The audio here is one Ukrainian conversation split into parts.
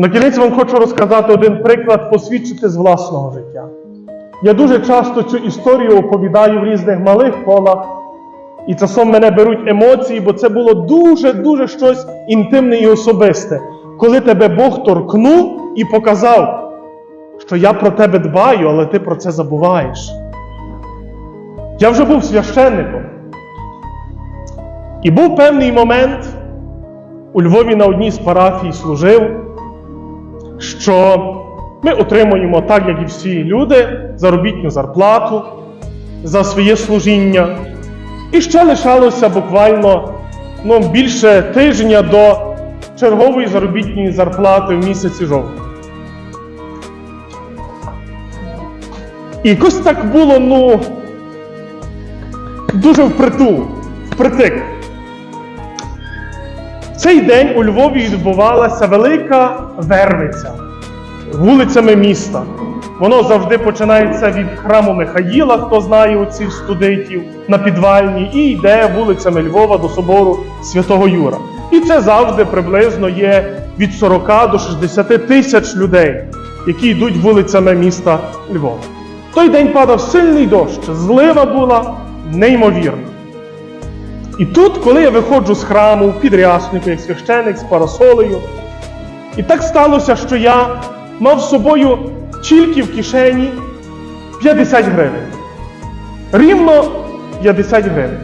На кінець вам хочу розказати один приклад, посвідчити з власного життя. Я дуже часто цю історію оповідаю в різних малих колах, і часом мене беруть емоції, бо це було дуже-дуже щось інтимне і особисте, коли тебе Бог торкнув і показав, що я про тебе дбаю, але ти про це забуваєш. Я вже був священником. І був певний момент, у Львові на одній з парафій служив, що ми отримуємо, так як і всі люди, заробітну зарплату за своє служіння. І ще лишалося буквально ну, більше тижня до чергової заробітної зарплати в місяці жовтня. І якось так було, ну, дуже впритул, впритик. Цей день у Львові відбувалася велика вервиця вулицями міста. Воно завжди починається від храму Михаїла, хто знає оцих студентів на підвальні, і йде вулицями Львова до собору Святого Юра. І це завжди приблизно є від 40 до 60 тисяч людей, які йдуть вулицями міста Львова. В той день падав сильний дощ, злива була неймовірна. І тут, коли я виходжу з храму в підряснику, як священик з парасолею, і так сталося, що я мав з собою тільки в кишені 50 гривень. Рівно 50 гривень.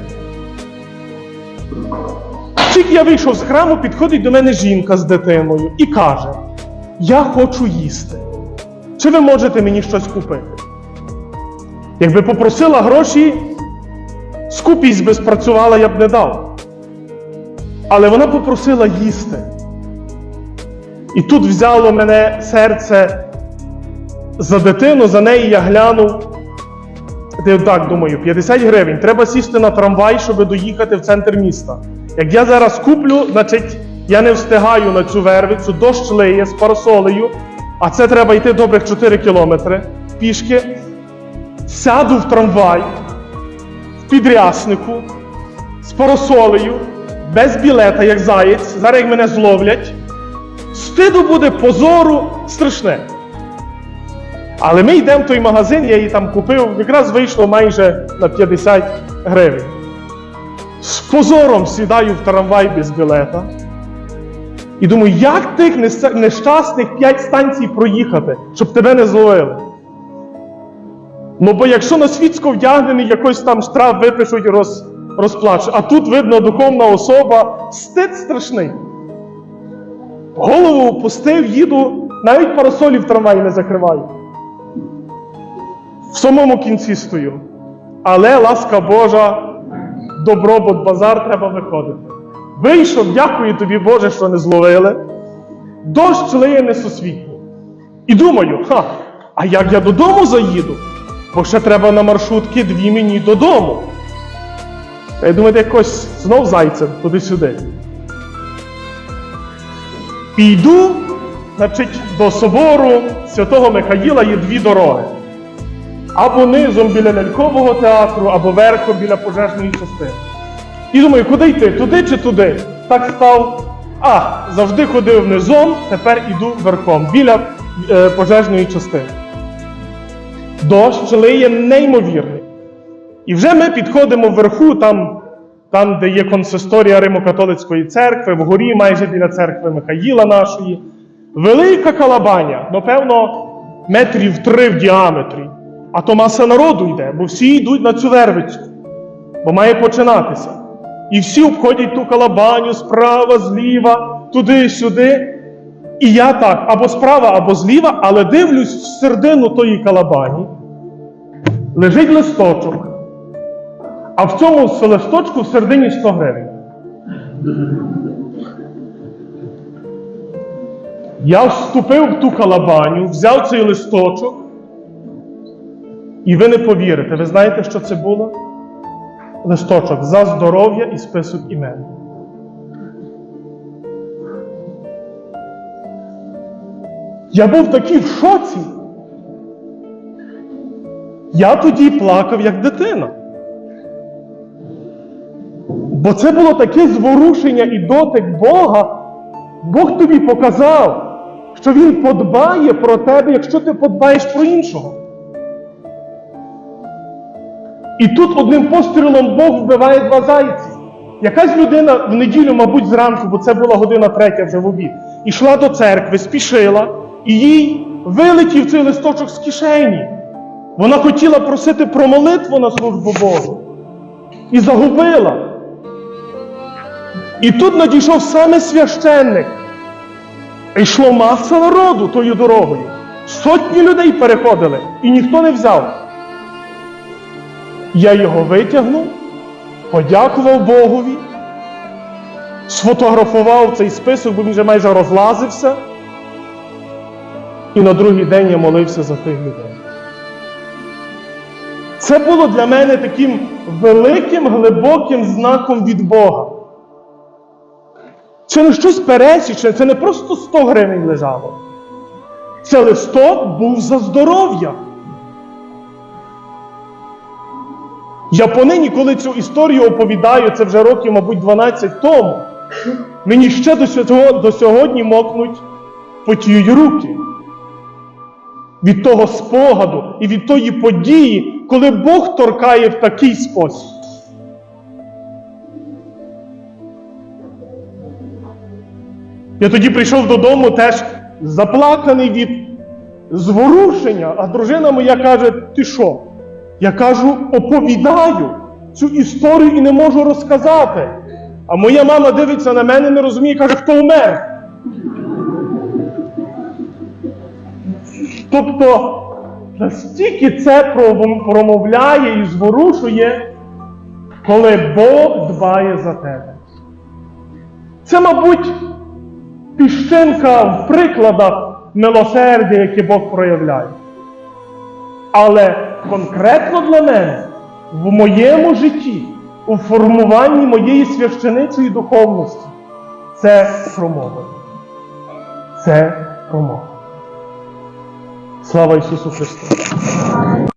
Тільки я вийшов з храму, підходить до мене жінка з дитиною і каже: Я хочу їсти. Чи ви можете мені щось купити? Якби попросила гроші, скупість би спрацювала, я б не дав. Але вона попросила їсти. І тут взяло мене серце за дитину, за неї я глянув. Ти так думаю, 50 гривень. Треба сісти на трамвай, щоб доїхати в центр міста. Як я зараз куплю, значить я не встигаю на цю вервицю, дощ лиє з парасолею, а це треба йти добрих 4 кілометри пішки. Сяду в трамвай підряснику з парасолею, без білета, як заєць. Зараз як мене зловлять. Стиду буде позору страшне. Але ми йдемо в той магазин, я її там купив, якраз вийшло майже на 50 гривень. З позором сідаю в трамвай без білета. І думаю, як тих нещасних 5 станцій проїхати, щоб тебе не зловили. Ну, бо якщо на світсько вдягнений, якось там штраф випишуть, роз, розплачуть. А тут видно духовна особа, стид страшний. Голову опустив, їду, навіть парасолі в трамваї не закриваю. В самому кінці стою. Але ласка Божа, добробут, базар треба виходити. Вийшов, дякую тобі, Боже, що не зловили. Дощ лиє несусвітній. І думаю, ха, а як я додому заїду? Бо ще треба на маршрутки дві мені додому. Я думаю, якось знов зайцем туди-сюди. Піду, значить, до собору Святого Михаїла є дві дороги. Або низом біля лялькового театру, або верхом біля пожежної частини. І думаю, куди йти? Туди чи туди? Так став. А, завжди ходив низом, тепер іду верхом, біля е, пожежної частини. Дощ лиє неймовірний. І вже ми підходимо вверху, там, там, де є консисторія Римо-католицької церкви, вгорі, майже біля церкви Михаїла нашої. Велика калабаня, напевно, метрів три в діаметрі. А то маса народу йде, бо всі йдуть на цю вервицю, бо має починатися. І всі обходять ту калабаню справа, зліва, туди-сюди. І я так, або справа, або зліва, але дивлюсь в середину тої калабані, лежить листочок. А в цьому листочку в середині 100 гривень. Я вступив в ту калабаню, взяв цей листочок, і ви не повірите, ви знаєте, що це було? Листочок за здоров'я і список імен. Я був такий в шоці. Я тоді плакав як дитина. Бо це було таке зворушення і дотик Бога. Бог тобі показав, що Він подбає про тебе, якщо ти подбаєш про іншого. І тут одним пострілом Бог вбиває два зайці. Якась людина в неділю, мабуть, зранку, бо це була година третя вже в обід, ішла до церкви, спішила, і їй вилетів цей листочок з кишені. Вона хотіла просити про молитву на службу Божу. І загубила. І тут надійшов саме священник. Йшло маса народу тою дорогою. Сотні людей переходили, і ніхто не взяв. Я його витягнув, подякував Богові, сфотографував цей список, бо він вже майже розлазився. І на другий день я молився за тих людей. Це було для мене таким великим, глибоким знаком від Бога. Це не щось пересічне, це не просто 100 гривень лежало. Це листок був за здоров'я. Я понині, коли цю історію оповідаю, це вже років, мабуть, 12 тому, мені ще до, сього, до сьогодні мокнуть потіють руки. Від того спогаду і від тої події, коли Бог торкає в такий спосіб. Я тоді прийшов додому теж заплаканий від зворушення, а дружина моя каже: Ти що? Я кажу, оповідаю цю історію і не можу розказати. А моя мама дивиться на мене, не розуміє, каже, хто вмер. Тобто настільки це промовляє і зворушує, коли Бог дбає за тебе. Це, мабуть, піщинка в прикладах милосердя, яке Бог проявляє. Але конкретно для мене в моєму житті, у формуванні моєї священичої духовності, це промова. Це промова. Слава Ісусу Христу!